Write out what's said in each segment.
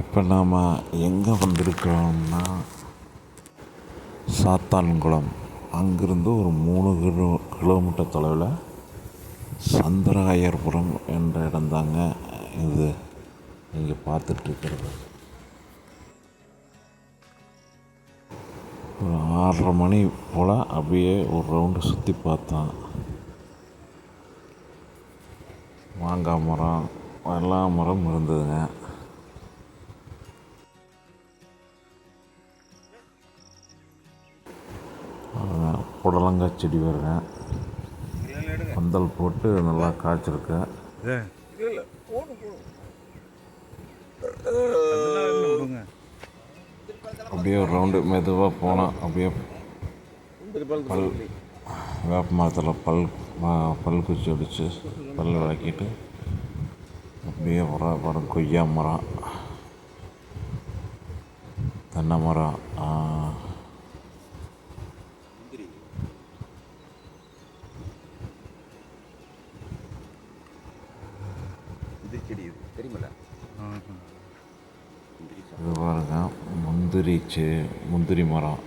இப்போ நாம் எங்கே வந்திருக்கிறோம்னா சாத்தான்குளம். அங்கிருந்து ஒரு மூணு கிலோ கிலோமீட்டர் தொலைவில் சந்திராயர்புரம் என்ற இடம்தாங்க இது. நீங்கள் பார்த்துட்ருக்கிறது. ஒரு ஆறரை மணி போல் அப்படியே ஒரு ரவுண்டு சுற்றி பார்த்தோம். மாங்காய் மரம் எல்லா மரமும் இருந்ததுங்க. புடலங்காய் செடி வருங்க. பந்தல் போட்டு நல்லா காய்ச்சிருக்கு. அப்படியே ஒரு ரவுண்டு மெதுவாக போனோம் அப்படியே பல் வேப்ப மரத்தில் பல் பல் குச்சி அடித்து பல் விளக்கிட்டு அப்படியே வர வரும் கொய்யா மரம் தென்னை மரம் ஆ, இது செடி இது தெரியுமில்ல. இது பாருங்க முந்திரி செ முந்திரி மரம்.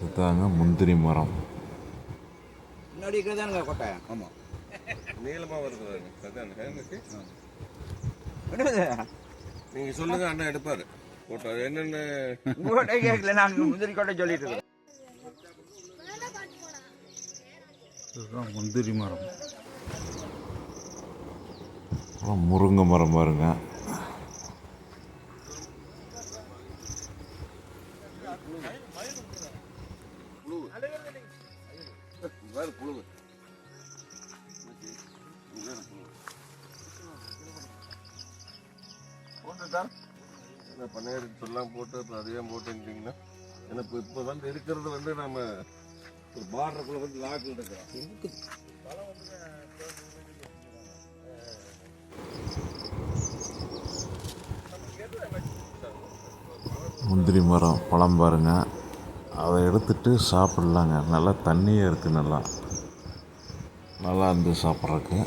இதுதாங்க முந்திரி மரம். முன்னாடி இருக்கிறதானுங்க கொட்டை. ஆமாம் நீளமாக வருது அதான் எனக்கு என்னது? நீங்க சொல்லுங்க அண்ணா எடுப்பாரு. போட்டோ என்னென்ன? உங்கள்கிட்ட கேட்கல நாங்கள் முந்திரி கொட்டை சொல்லிட்டு இதுதான் முந்திரி மரம். அப்புறம் முருங்கை மரம் பாருங்க. வேறு புழுவு என்ன பண்ணையாரி சொல்லலாம் போட்டு இப்போ அதையும் போட்டுட்டீங்கன்னா ஏன்னா இப்போ இப்போ வந்து இருக்கிறது வந்து நம்ம ஒரு பார்டருக்குள்ள வந்து லாக்கில் எதுக்கு? முந்திரி மரம் பழம் பாருங்க. அதை எடுத்துட்டு சாப்பிட்லாங்க. நல்லா தண்ணியே இருக்குது நல்லா. நல்லா இருந்து சாப்பிட்றதுக்கு.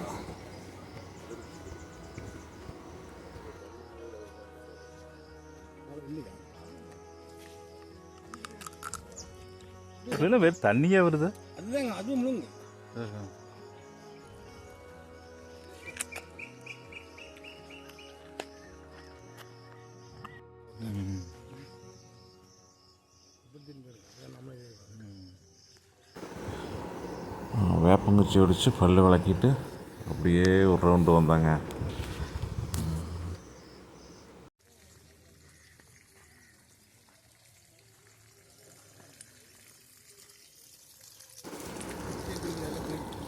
என்ன வேறு தண்ணியே வருது. அதுதாங்க அதுவும் முழுங்க. வேப்பங்குச்சி ஒடிச்சு பல் விளக்கிட்டு அப்படியே ஒரு ரவுண்டு வந்தாங்க.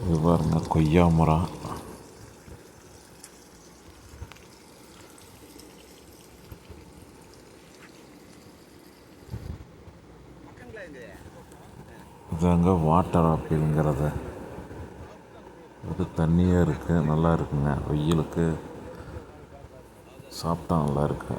இது பாருங்க கொய்யா மரம் இதாங்க வாட்டர் ஆப்பிள்ங்கிறது ஒரு தண்ணியாக இருக்குது நல்லா இருக்குங்க. வெயிலுக்கு சாப்பிட்டா நல்லா இருக்கு.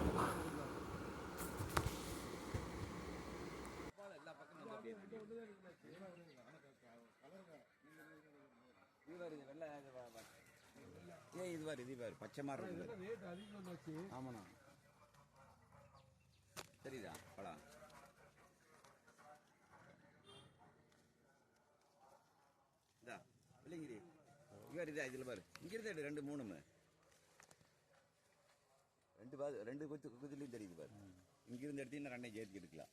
ஏ இது பாரு இது பாரு பச்சை மாதிரி இருக்குது ஆமாண்ணா. தெரியுதா? பழம் இதா இல்லைங்கிரி இங்கே இதா இதில் பாரு. இங்கே இருந்தா எடு, ரெண்டு மூணுமே ரெண்டு பா ரெண்டு கொத்து குத்துலையும் தெரியுது பாரு. இங்கிருந்து எடுத்தீங்கன்னா ரெண்டையும் சேர்த்து எடுக்கலாம்.